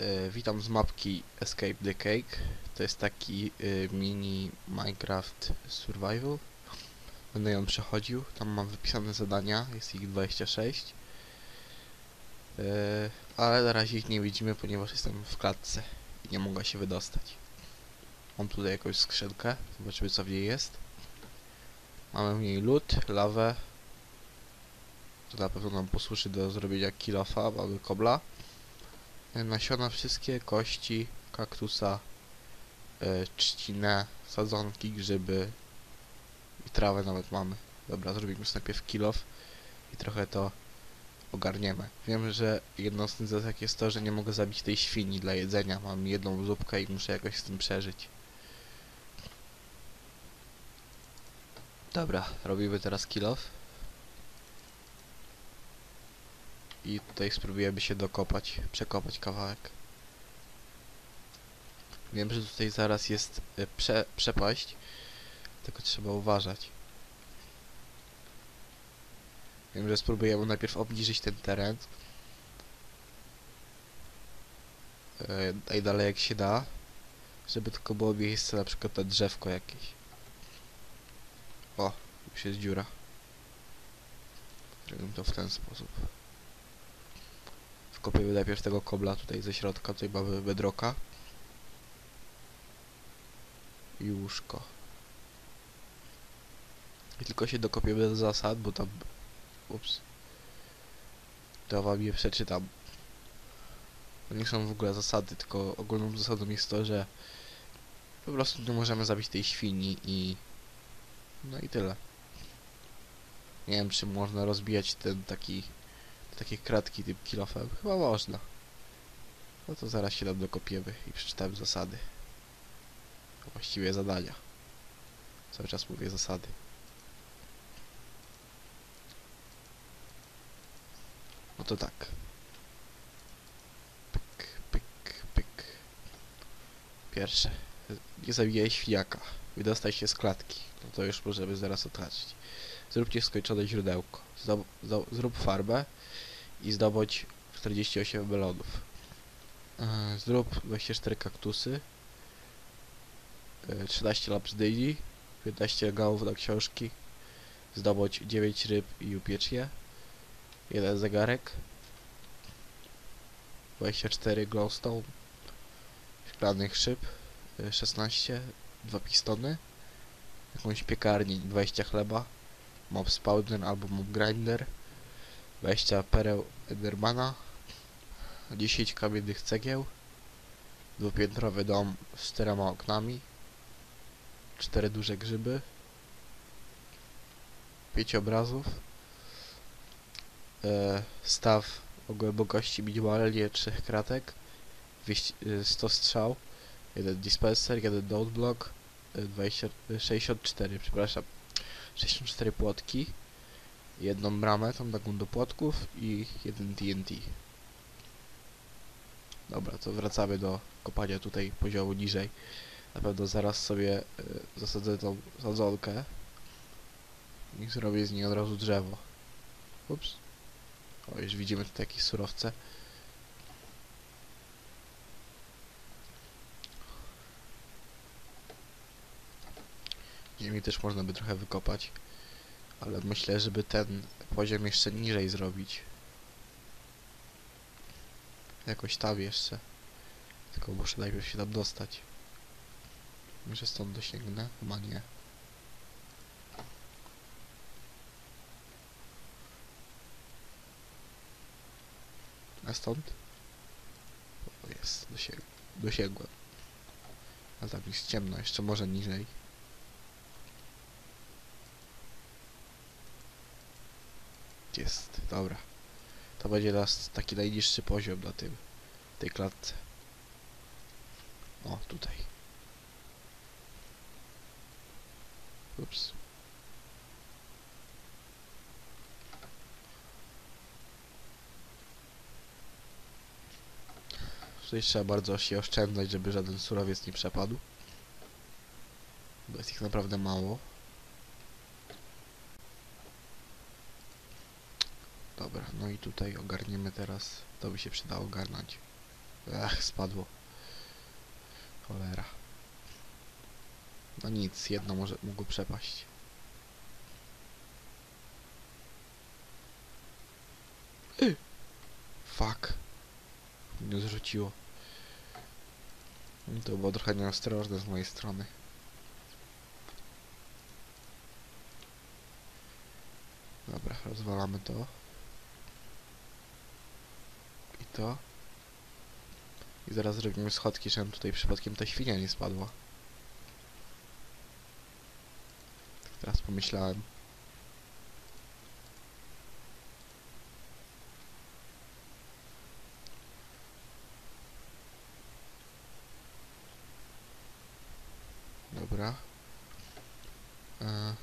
E, witam z mapki Escape the Cake. To jest taki e, mini Minecraft Survival. Będę ją przechodził. Tam mam wypisane zadania, jest ich 26. E, ale na razie ich nie widzimy, ponieważ jestem w klatce i nie mogę się wydostać. Mam tutaj jakąś skrzynkę, zobaczymy co w niej jest. Mamy w niej lód, lawę. To na pewno nam posłuży do zrobienia kilofa, mamy kobla. E, Nasiona wszystkie, kości, kaktusa, e, trzcinę, sadzonki, grzyby i trawę nawet mamy. Dobra, zrobimy najpierw kilof i trochę to ogarniemy. Wiem, że jedną z zasad jest to, że nie mogę zabić tej świni dla jedzenia. Mam jedną zupkę i muszę jakoś z tym przeżyć. Dobra, robimy teraz kilof. I tutaj spróbujemy się dokopać, przekopać kawałek. Wiem, że tutaj zaraz jest e, prze, przepaść, tylko trzeba uważać. Wiem, że spróbujemy najpierw obniżyć ten teren. E, najdalej jak się da, żeby tylko było miejsce na przykład na drzewko jakieś. O, już jest dziura. Zrobimy to w ten sposób. Wkopiemy najpierw tego kobla tutaj ze środka, tutaj mamy bedroka. I łóżko. I tylko się dokopiemy do zasad, bo tam... Ups. To wam je przeczytam. To nie są w ogóle zasady, tylko ogólną zasadą jest to, że po prostu nie możemy zabić tej świni i... No i tyle. Nie wiem, czy można rozbijać ten taki takie kratki tym kilofem? Chyba można. No to zaraz się tam dokopiemy i przeczytałem zasady. Właściwie zadania. Cały czas mówię zasady. No to tak. Pyk, pyk, pyk. Pierwsze. Nie zabijaj świniaka. Wydostaj się z klatki. No to już możemy zaraz otracić. Zróbcie skończone źródełko. Zdob, zdo, zrób farbę i zdobądź 48 melonów. Yy, Zrób 24 kaktusy, yy, 13 lapsdyni, 15 gałów na książki, zdobądź 9 ryb i upiecz je, jeden zegarek, 24 glowstone, szklanych szyb, yy, 16, dwa pistony, jakąś piekarnię, 20 chleba, mob spawner albo mob grinder, 20 pereł Endermana, 10 kamiennych cegieł, dwupiętrowy dom z czterema oknami, 4 duże grzyby, 5 obrazów, e, staw o głębokości minimalnie 3 kratek, 200, e, 100 strzał, jeden dispenser, jeden note block, e, 20, e, 64, przepraszam, 64 płotki, jedną bramę tam taką do płotków i jeden TNT. Dobra, to wracamy do kopania tutaj poziomu niżej. Na pewno zaraz sobie y, zasadzę tą sadzonkę i zrobię z niej od razu drzewo. Ups. O, już widzimy tutaj jakieś surowce. Ziemi też można by trochę wykopać. Ale myślę, żeby ten poziom jeszcze niżej zrobić. Jakoś tam jeszcze. Tylko muszę najpierw się tam dostać. Może stąd dosięgnę? Chyba nie. A stąd? O, jest, dosięg dosięgłem. Ale tam jest ciemno, jeszcze może niżej. Jest, dobra. To będzie nas taki najniższy poziom na tym, tej klatce. O, tutaj. Ups. Tutaj trzeba bardzo się oszczędzać, żeby żaden surowiec nie przepadł. Bo jest ich naprawdę mało. Dobra, no i tutaj ogarniemy teraz, to by się przydało ogarnąć. Ach, spadło. Cholera. No nic, jedno może mogło przepaść. Y! Fuck. Mnie zrzuciło. To było trochę nieostrożne z mojej strony. Dobra, rozwalamy to. To. I zaraz zrobimy schodki, żebym tutaj przypadkiem ta świnia nie spadła. Tak teraz pomyślałem. Dobra. E...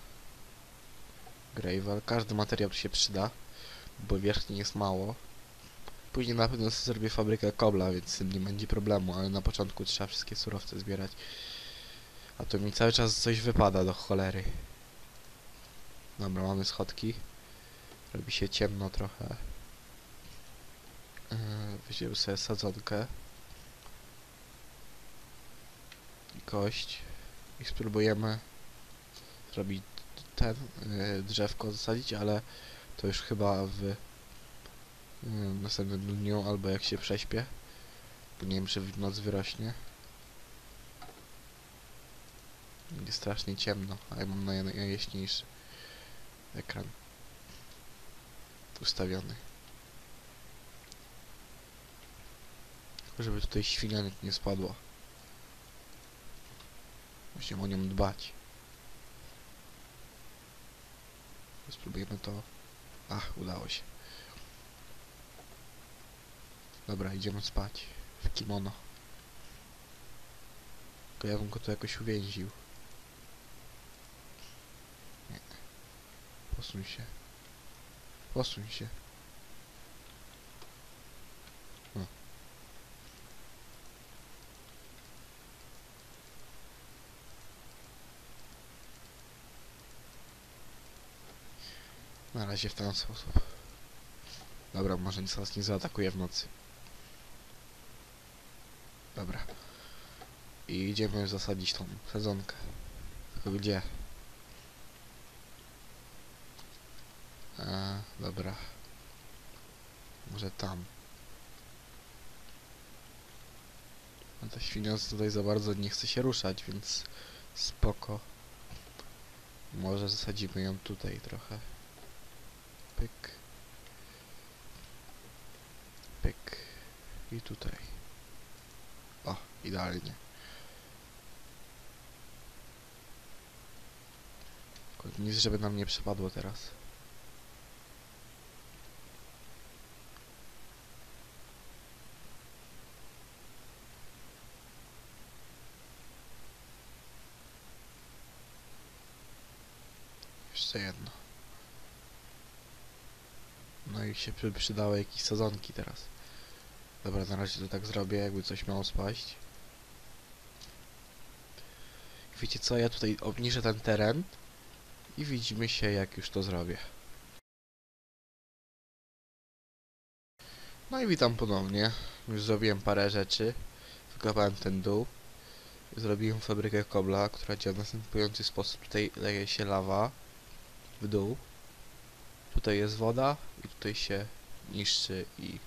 Gravel. Każdy materiał tu się przyda, bo wierzchni jest mało. Później na pewno sobie zrobię fabrykę kobla, więc z tym nie będzie problemu, ale na początku trzeba wszystkie surowce zbierać. A to mi cały czas coś wypada do cholery. Dobra, mamy schodki. Robi się ciemno trochę. Yy, weźmiemy sobie sadzonkę. I kość. I spróbujemy zrobić ten yy, drzewko zasadzić, ale to już chyba w yy, następnym dniu albo jak się prześpię. Bo nie wiem czy w noc wyrośnie. Będzie strasznie ciemno, a ja mam naj- najjaśniejszy ekran ustawiony. Żeby tutaj świnia nie spadła. Musimy o nią dbać. Spróbujemy to. Ach, udało się. Dobra, idziemy spać. W kimono. Tylko ja bym go tu jakoś uwięził. Nie. Posuń się. Posuń się. Na razie w ten sposób. Dobra, może nic nas nie zaatakuje w nocy. Dobra. I idziemy zasadzić tą sezonkę. Tylko gdzie? A, dobra. Może tam. A ta świnia tutaj za bardzo nie chce się ruszać, więc spoko. Może zasadzimy ją tutaj trochę. Pyk. Pyk. I tutaj. Idealnie. Nic, żeby nam nie przypadło teraz. Jeszcze jedno. No i się przy- przydały jakieś sezonki teraz. Dobra, na razie to tak zrobię, jakby coś miało spaść. Wiecie co, ja tutaj obniżę ten teren i widzimy się jak już to zrobię. No i witam ponownie. Już zrobiłem parę rzeczy. Wykopałem ten dół. Zrobiłem fabrykę kobla, która działa w następujący sposób. Tutaj leje się lawa w dół. Tutaj jest woda i tutaj się niszczy i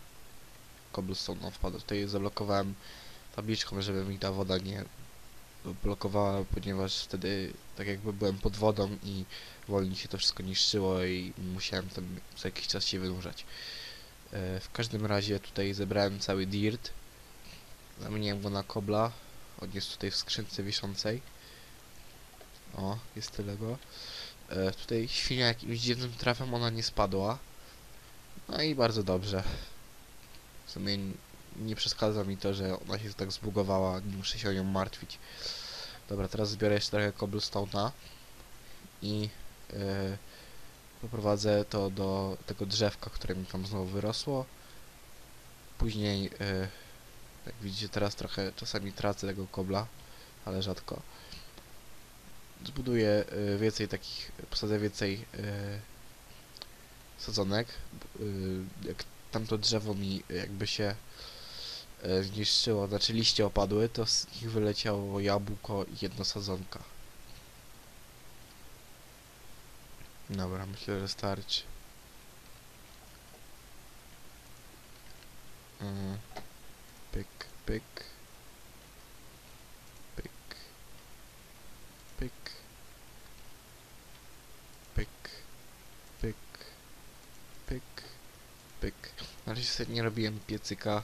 cobblestone wpada. Tutaj zablokowałem tabliczką, żeby mi ta woda nie blokowała, ponieważ wtedy tak jakby byłem pod wodą i wolniej się to wszystko niszczyło i musiałem tam co jakiś czas się wynurzać. E, w każdym razie tutaj zebrałem cały dirt. Zamieniłem go na kobla. On jest tutaj w skrzynce wiszącej. O, jest tyle go. E, tutaj świnia jakimś dziwnym trafem ona nie spadła. No i bardzo dobrze. W sumie nie przeszkadza mi to, że ona się tak zbugowała, nie muszę się o nią martwić. Dobra, teraz zbiorę jeszcze trochę cobblestone'a i e, poprowadzę to do tego drzewka, które mi tam znowu wyrosło. Później, e, jak widzicie teraz trochę czasami tracę tego kobla, ale rzadko. Zbuduję e, więcej takich, posadzę więcej e, sadzonek. e, Jak tamto drzewo mi jakby się zniszczyło, znaczy liście opadły, to z nich wyleciało jabłko i jedna sadzonka. Dobra, myślę, że starczy. Mm. Pyk, pyk. Pyk. Pyk. Pyk. Pyk. Pyk. Pyk. Na razie sobie nie robiłem piecyka,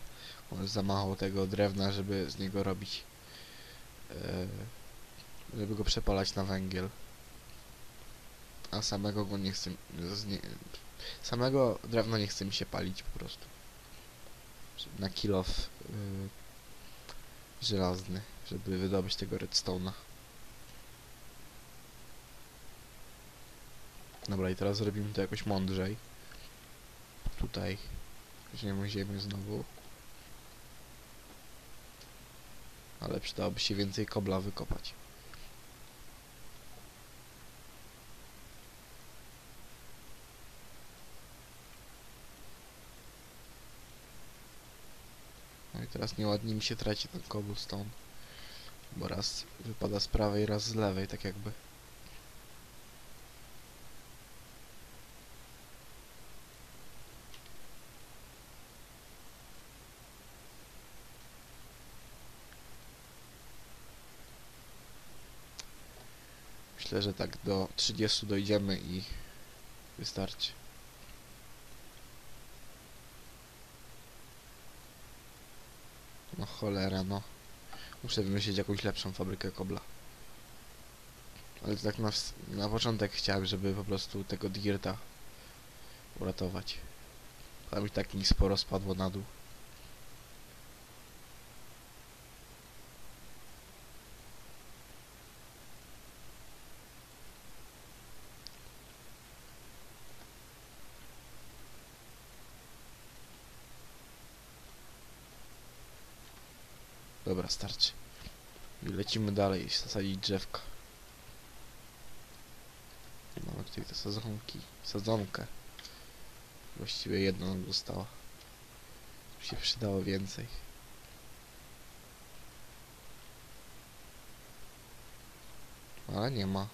bo za mało tego drewna, żeby z niego robić e, żeby go przepalać na węgiel. A samego go nie chcę nie, samego drewna nie chce mi się palić po prostu. Na kilof y, żelazny, żeby wydobyć tego redstone'a. Dobra, i teraz zrobimy to jakoś mądrzej. Tutaj weźmiemy ziemię znowu. Ale przydałoby się więcej kobla wykopać. No i teraz nieładnie mi się traci ten cobblestone. Bo raz wypada z prawej, raz z lewej, tak jakby. Myślę, że tak do 30 dojdziemy i wystarczy. No cholera, no. Muszę wymyślić jakąś lepszą fabrykę kobla. Ale tak na, na początek chciałem, żeby po prostu tego dirta uratować. Tam i tak mi sporo spadło na dół. Dobra, starczy. I lecimy dalej, zasadzić drzewka. Mamy tutaj te sadzonki, sadzonkę. Właściwie jedna nam została. Tu się przydało więcej. Ale nie ma.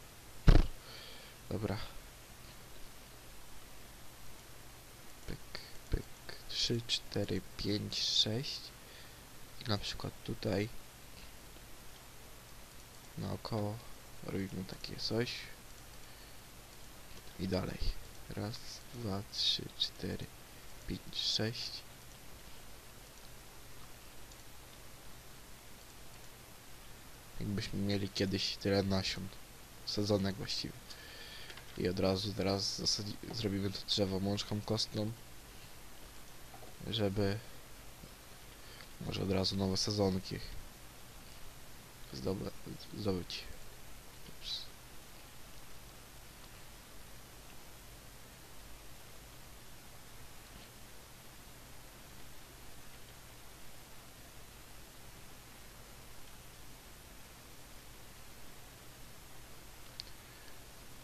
Dobra. Pyk, pyk. 3, 4, 5, 6. Na przykład tutaj. Naokoło robimy takie coś. I dalej. Raz, dwa, trzy, cztery, pięć, sześć. Jakbyśmy mieli kiedyś tyle nasion. Sadzonek właściwie. I od razu teraz zrobimy to drzewo mączką kostną żeby może od razu nowe sezonki zdobyć. zdobyć.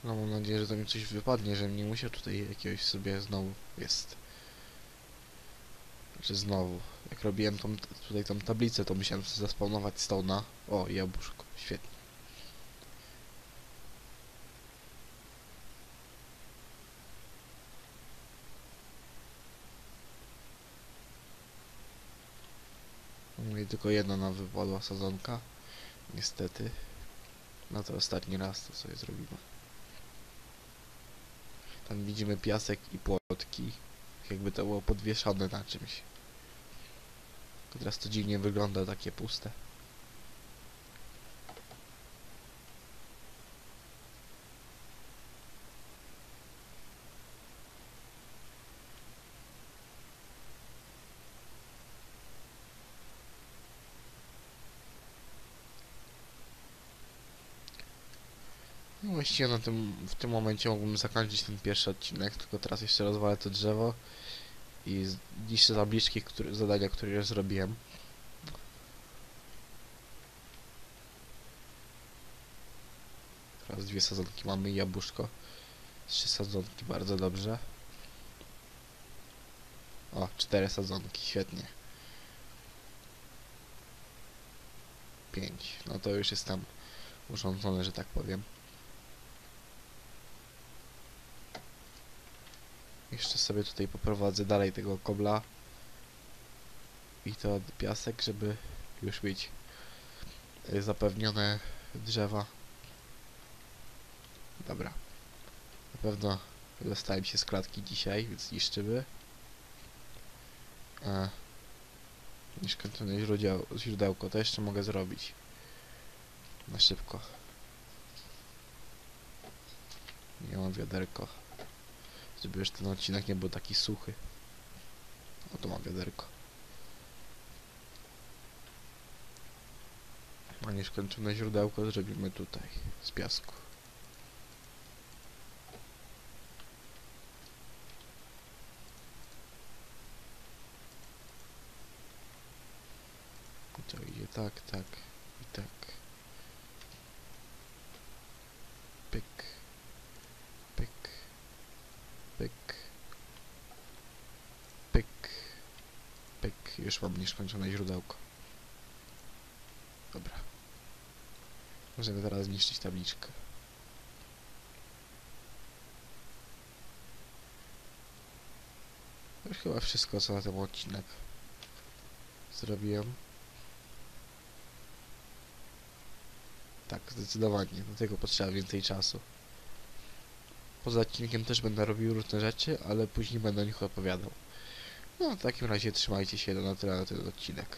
No mam nadzieję, że to mi coś wypadnie, że nie musiał tutaj jakiegoś sobie znowu jest. Że znowu. Jak robiłem tą, tutaj tą tablicę, to musiałem zaspawnować stona. O, jabłuszko. Świetnie. No i tylko jedna nam wypadła sadzonka. Niestety. No to ostatni raz to sobie zrobimy. Tam widzimy piasek i płotki. Jakby to było podwieszone na czymś. Teraz to dziwnie wygląda, takie puste. No właściwie na tym, w tym momencie mógłbym zakończyć ten pierwszy odcinek, tylko teraz jeszcze rozwalę to drzewo i zniszczę tabliczki, które, zadania, które już zrobiłem. Teraz dwie sadzonki mamy i jabłuszko. Trzy sadzonki, bardzo dobrze. O, cztery sadzonki, świetnie. 5. No to już jest tam że tak powiem. Jeszcze sobie tutaj poprowadzę dalej tego kobla i to piasek, żeby już mieć y, zapewnione drzewa. Dobra. Na pewno dostałem się z klatki dzisiaj, więc niszczymy. A nieskończone źródeł, źródełko to jeszcze mogę zrobić. Na szybko. Nie mam wiaderko. Żeby już ten odcinek nie był taki suchy. O, tu mam wiaderko. A nieskończone źródełko zrobimy tutaj, z piasku. I to idzie tak, tak. Pyk. Pyk. Pyk. Pyk. Pyk. Nieskończone źródełko. Dobra. Możemy teraz zniszczyć tabliczkę. To już chyba wszystko co na ten odcinek zrobiłem. Tak, zdecydowanie. Do tego potrzeba więcej czasu. Poza odcinkiem też będę robił różne rzeczy, ale później będę o nich opowiadał. No, w takim razie trzymajcie się, no na tyle na ten odcinek.